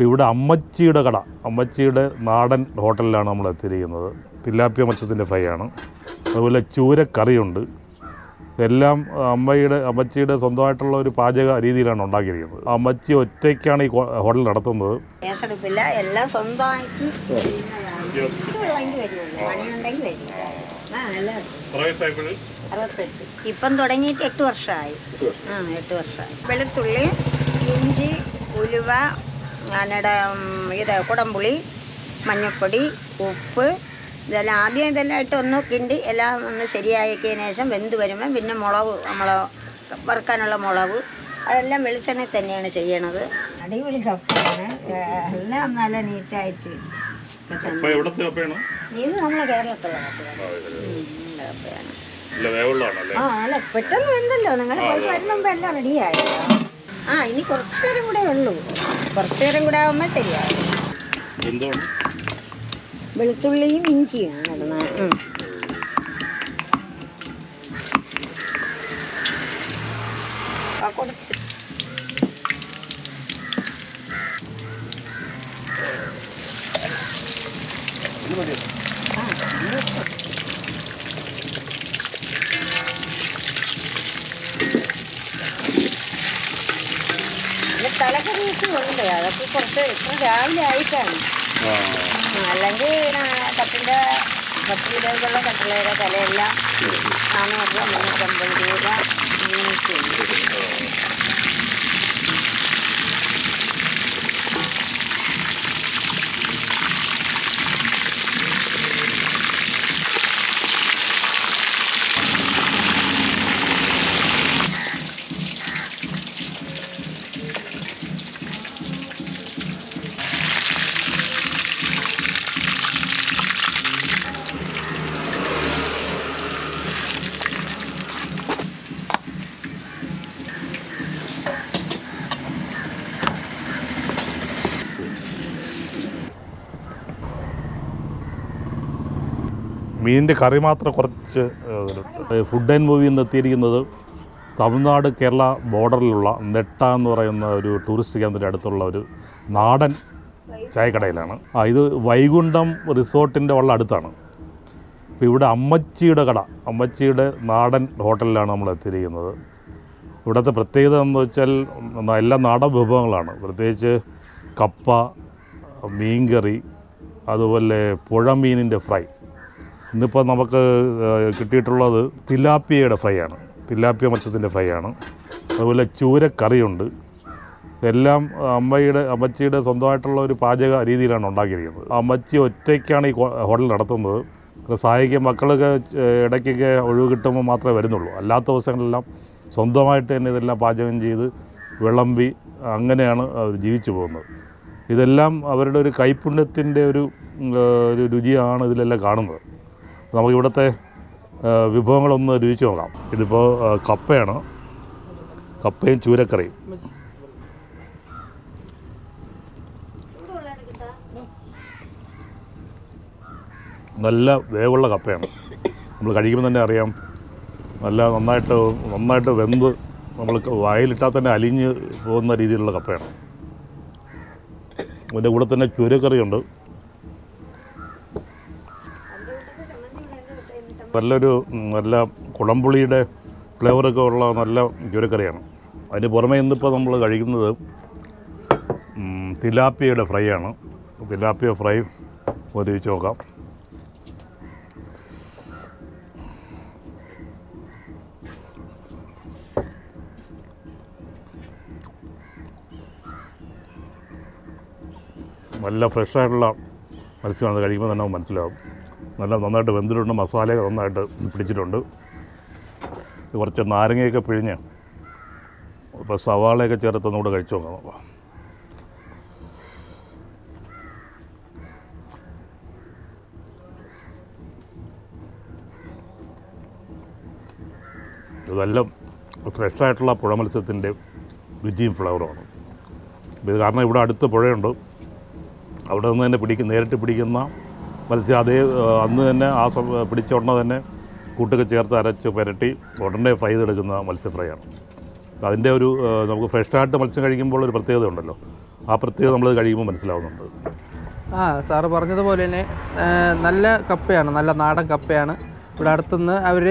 അപ്പോൾ ഇവിടെ അമ്മച്ചിയുടെ കട. അമ്മച്ചിയുടെ നാടൻ ഹോട്ടലിലാണ് നമ്മൾ എത്തിയിരിക്കുന്നത്. തില്ലാപ്പിയ മത്സ്യത്തിന്റെ ഫ്രൈ ആണ്. അതുപോലെ ചൂരക്കറിയുണ്ട്. ഇതെല്ലാം അമ്മയുടെ അമ്മച്ചിയുടെ സ്വന്തമായിട്ടുള്ള ഒരു പാചക രീതിയിലാണ് ഉണ്ടാക്കിയിരിക്കുന്നത്. അമ്മച്ചി ഒറ്റയ്ക്കാണ് ഈ ഹോട്ടൽ നടത്തുന്നത്. എല്ലാം സ്വന്തമായിട്ട് ഇപ്പം തുടങ്ങിയിട്ട് എട്ട് വർഷമായി. ആ എട്ട് വർഷമായി. വെളുത്തുള്ളി ഇഞ്ചി ഉലുവ ഞാനിടെ ഇത് കുടംപുളി മഞ്ഞൾപ്പൊടി ഉപ്പ് ഇതെല്ലാം ആദ്യം ഇതെല്ലാം ഇട്ട് ഒന്ന് കിണ്ടി എല്ലാം ഒന്ന് ശരിയാക്കിയതിന് ശേഷം വെന്ത് വരുമ്പോൾ പിന്നെ മുളക് നമ്മൾ വറുക്കാനുള്ള മുളക് അതെല്ലാം വെളിച്ചെണ്ണയിൽ തന്നെയാണ് ചെയ്യണത്. അടിപൊളി കപ്പയാണ്. എല്ലാം നല്ല നീറ്റായിട്ട് ഇത് നമ്മളെ കേരളത്തിലുള്ള കപ്പയാണ്. ആ അല്ല പെട്ടെന്ന് വെന്തല്ലോ. നിങ്ങൾ പോയി വരുമ്പോ എല്ലാം റെഡിയായോ ആ ഇനി കുറച്ചു നേരം കൂടെ ഉള്ളൂ. കുറച്ചു നേരം കൂടെ ആവുമ്പോൾ ശരിയാവും. വെളുത്തുള്ളിയും ഇഞ്ചിയും നടന്ന കൊടുത്ത് ആ, ഉണ്ട് അതൊക്കെ കുറച്ച് ഇപ്പം രാവിലെ ആയിട്ടാണ്. അല്ലെങ്കിൽ കട്ടിന്റെ പത്ത് കിലോയ്ക്കുള്ള കട്ടിലയുടെ തലയെല്ലാം നാനൂറ് രൂപ മുന്നൂറ്റമ്പത് രൂപ ഇങ്ങനെയൊക്കെ മീനിന്റെ കറി മാത്രം കുറച്ച് ഫുഡ് ആൻഡ് മൂവി എന്ന് എത്തിയിരിക്കുന്നത് തമിഴ്നാട് കേരള ബോർഡറിലുള്ള നെട്ട എന്ന് പറയുന്ന ഒരു ടൂറിസ്റ്റ് കേന്ദ്രത്തിന്റെ അടുത്തുള്ള ഒരു നാടൻ ചായക്കടയിലാണ്. ആ ഇത് വൈകുണ്ഠം റിസോർട്ടിന്റെ ഉള്ള അടുത്താണ്. അപ്പോൾ ഇവിടെ അമ്മച്ചിയുടെ കട അമ്മച്ചിയുടെ നാടൻ ഹോട്ടലിലാണ് നമ്മൾ എത്തിയിരിക്കുന്നത്. ഇവിടുത്തെ പ്രത്യേകത എന്ന് വെച്ചാൽ എല്ലാം നാടൻ വിഭവങ്ങളാണ് പ്രത്യേകിച്ച് കപ്പ മീൻകറി അതുപോലെ പുഴമീനിന്റെ ഫ്രൈ. ഇന്നിപ്പോൾ നമുക്ക് കിട്ടിയിട്ടുള്ളത് തിലാപ്പിയയുടെ ഫ്രൈ ആണ്. തിലാപ്പിയ മത്സ്യത്തിന്റെ ഫ്രൈ ആണ്. അതുപോലെ ചൂരക്കറിയുണ്ട്. ഇതെല്ലാം അമ്മയുടെ അമ്മച്ചിയുടെ സ്വന്തമായിട്ടുള്ള ഒരു പാചക രീതിയിലാണ് ഉണ്ടാക്കിയിരിക്കുന്നത്. അമ്മച്ചി ഒറ്റയ്ക്കാണ് ഈ ഹോട്ടൽ നടത്തുന്നത്. അപ്പോൾ സഹായിക്കാൻ മക്കളൊക്കെ ഇടയ്ക്കൊക്കെ ഒഴിവ് കിട്ടുമ്പോൾ മാത്രമേ വരുന്നുള്ളൂ. അല്ലാത്ത ദിവസങ്ങളെല്ലാം സ്വന്തമായിട്ട് തന്നെ ഇതെല്ലാം പാചകം ചെയ്ത് വിളമ്പി അങ്ങനെയാണ് അവർ ജീവിച്ചു പോകുന്നത്. ഇതെല്ലാം അവരുടെ ഒരു കൈപുണ്യത്തിന്റെ ഒരു ഒരു രുചിയാണ് ഇതിലെല്ലാം കാണുന്നത്. നമുക്ക് ഇവിടുത്തെ ഏഹ്, വിഭവങ്ങളൊന്ന് രുചിച്ച് നോക്കാം. ഇതിപ്പോൾ കപ്പയാണ്. കപ്പയും ചൂരക്കറിയും. നല്ല വേവുള്ള കപ്പയാണ്. നമ്മൾ കഴിക്കുമ്പോൾ തന്നെ അറിയാം. നല്ല നന്നായിട്ട് നന്നായിട്ട് വെന്ത് നമ്മൾ വായിലിട്ടാൽ തന്നെ അലിഞ്ഞ് പോകുന്ന രീതിയിലുള്ള കപ്പയാണ്. അതിന്റെ കൂടെ തന്നെ ചൂരക്കറിയുണ്ട്. നല്ലൊരു നല്ല കുളമ്പുളിയുടെ ഫ്ലേവറൊക്കെ ഉള്ള നല്ല ചുരക്കറിയാണ്. അതിന് പുറമേ ഇന്നിപ്പോൾ നമ്മൾ കഴിക്കുന്നത് തിലാപ്പിയയുടെ ഫ്രൈ ആണ് തിലാപ്പിയ ഫ്രൈ ഒരു നോക്കാം. നല്ല ഫ്രഷായിട്ടുള്ള മത്സ്യമാണ്. കഴിക്കുമ്പോൾ തന്നെ മനസ്സിലാവും. നല്ല നന്നായിട്ട് വെന്തിട്ടുണ്ട് മസാലയൊക്കെ നന്നായിട്ട് പിടിച്ചിട്ടുണ്ട്. കുറച്ച് നാരങ്ങയൊക്കെ പിഴിഞ്ഞ് ഇപ്പോൾ സവാളയൊക്കെ ചേർത്ത് ഒന്നുകൂടെ കഴിച്ചു നോക്കാം ഇതെല്ലാം ഫ്രഷായിട്ടുള്ള പുഴ മത്സ്യത്തിന്റെ രുചിയും ഫ്ലേവറുമാണ് ഇത് കാരണം ഇവിടെ അടുത്ത് പുഴയുണ്ട്. അവിടെ നിന്ന് തന്നെ പിടിക്കുന്ന നേരിട്ട് പിടിക്കുന്ന മത്സ്യം അതേ അന്ന് തന്നെ ആ പിടിച്ച ഉടനെ തന്നെ കൂട്ടൊക്കെ ചേർത്ത് അരച്ച് പുരട്ടി ഉടനെ ഫ്രൈ ചെയ്തെടുക്കുന്ന മത്സ്യ ഫ്രൈ ആണ് അതിന്റെ ഒരു നമുക്ക് ഫ്രഷായിട്ട് മത്സ്യം കഴിക്കുമ്പോൾ ഒരു പ്രത്യേകത ഉണ്ടല്ലോ. ആ പ്രത്യേകത നമ്മൾ കഴിയുമ്പോൾ മനസ്സിലാവുന്നുണ്ട്. ആ സാറ് പറഞ്ഞതുപോലെ തന്നെ നല്ല കപ്പയാണ് നല്ല നാടൻ കപ്പയാണ്. ഇവിടെ അടുത്തുനിന്ന് അവർ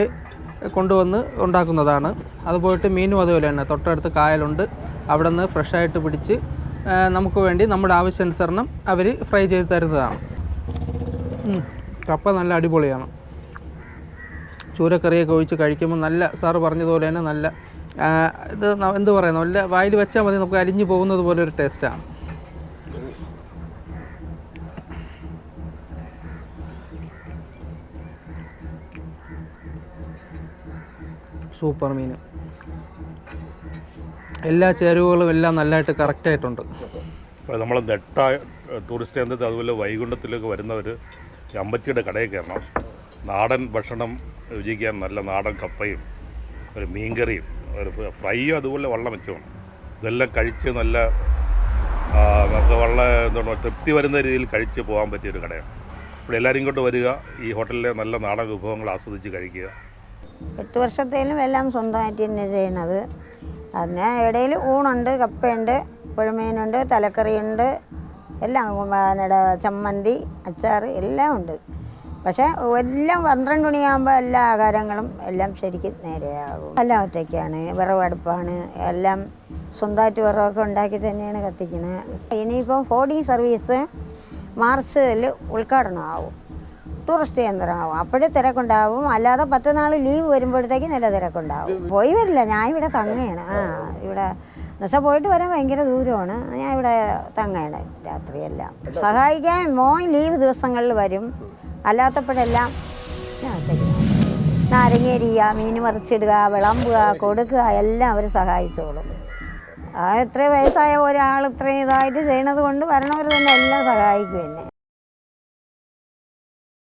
കൊണ്ടുവന്ന് ഉണ്ടാക്കുന്നതാണ്. അതുപോയിട്ട് മീനും അതുപോലെ തന്നെ തൊട്ടടുത്ത് കായലുണ്ട്. അവിടെ നിന്ന് ഫ്രഷായിട്ട് പിടിച്ച് നമുക്ക് വേണ്ടി നമ്മുടെ ആവശ്യാനുസരണം അവർ ഫ്രൈ ചെയ്ത് തരുന്നതാണ്. കപ്പ നല്ല അടിപൊളിയാണ്. ചൂരക്കറിയൊക്കെ ഒഴിച്ച് കഴിക്കുമ്പോൾ നല്ല സാറ് പറഞ്ഞതുപോലെ തന്നെ നല്ല ഇത് എന്ത് പറയുന്നത് നല്ല വായിൽ വെച്ചാൽ മതി നമുക്ക് അലിഞ്ഞു പോകുന്നത് പോലെ ഒരു ടേസ്റ്റാണ് സൂപ്പർ മീൻ. എല്ലാ ചേരുവകളും എല്ലാം നല്ലതായിട്ട് കറക്റ്റായിട്ടുണ്ട് നമ്മൾ നെട്ട ടൂറിസ്റ്റ് കേന്ദ്രത്തിൽ അതുപോലെ വൈകുണ്ഠത്തിലേക്ക് വരുന്നവർ അമ്പച്ചിയുടെ കടയിൽ കയറണം. നാടൻ ഭക്ഷണം രുചിക്കാൻ നല്ല നാടൻ കപ്പയും ഒരു മീൻകറിയും ഒരു ഫ്രൈയും അതുപോലെ വള്ളം വെച്ചോണം ഇതെല്ലാം കഴിച്ച് നല്ല നമുക്ക് വളരെ എന്താണ് തൃപ്തി വരുന്ന രീതിയിൽ കഴിച്ച് പോകാൻ പറ്റിയ ഒരു കടയാണ്. ഇവിടെ എല്ലാവരും ഇങ്ങോട്ട് വരിക ഈ ഹോട്ടലിലെ നല്ല നാടൻ വിഭവങ്ങൾ ആസ്വദിച്ച് കഴിക്കുക. എട്ട് വർഷത്തേലും എല്ലാം സ്വന്തമായിട്ട് തന്നെ ചെയ്യണത്. അതിന് ഇടയിൽ ഊണുണ്ട് കപ്പയുണ്ട് പുഴമീനുണ്ട് തലക്കറിയുണ്ട് എല്ലാം പിന്നെ ചമ്മന്തി അച്ചാർ എല്ലാം ഉണ്ട്. പക്ഷേ എല്ലാം പന്ത്രണ്ട് മണിയാകുമ്പോൾ എല്ലാ ആഹാരങ്ങളും എല്ലാം ശരിക്കും നേരെയാകും. എല്ലാം ഒറ്റയ്ക്കാണ് വിറവടുപ്പാണ് എല്ലാം സ്വന്തമായിട്ട് വിറവൊക്കെ ഉണ്ടാക്കി തന്നെയാണ് കത്തിക്കുന്നത്. ഇനിയിപ്പം ഫോഡി സർവീസ് മാർച്ചിൽ ഉദ്ഘാടനമാവും ടൂറിസ്റ്റ് കേന്ദ്രമാവും അപ്പോഴേ തിരക്കുണ്ടാവും. അല്ലാതെ പത്ത് നാൾ ലീവ് വരുമ്പോഴത്തേക്ക് നല്ല തിരക്കുണ്ടാവും. പോയി വരില്ല. ഞാൻ ഇവിടെ തങ്ങയാണ്. ആ ഇവിടെ എന്നുവെച്ചാൽ പോയിട്ട് വരാൻ ഭയങ്കര ദൂരമാണ്. ഞാൻ ഇവിടെ തങ്ങയാണ് രാത്രിയെല്ലാം. സഹായിക്കാൻ മോൻ ലീവ് ദിവസങ്ങളിൽ വരും. അല്ലാത്തപ്പോഴെല്ലാം ഞാൻ നാരങ്ങേരിയ മീൻ മറിച്ചിടുക വിളമ്പുക കൊടുക്കുക എല്ലാം അവർ സഹായിച്ചോളും. ആ എത്ര വയസ്സായ ഒരാൾ ഇത്രയും ഇതായിട്ട് ചെയ്യണത് കൊണ്ട് വരണവർ തന്നെ എല്ലാം സഹായിക്കും എന്നെ.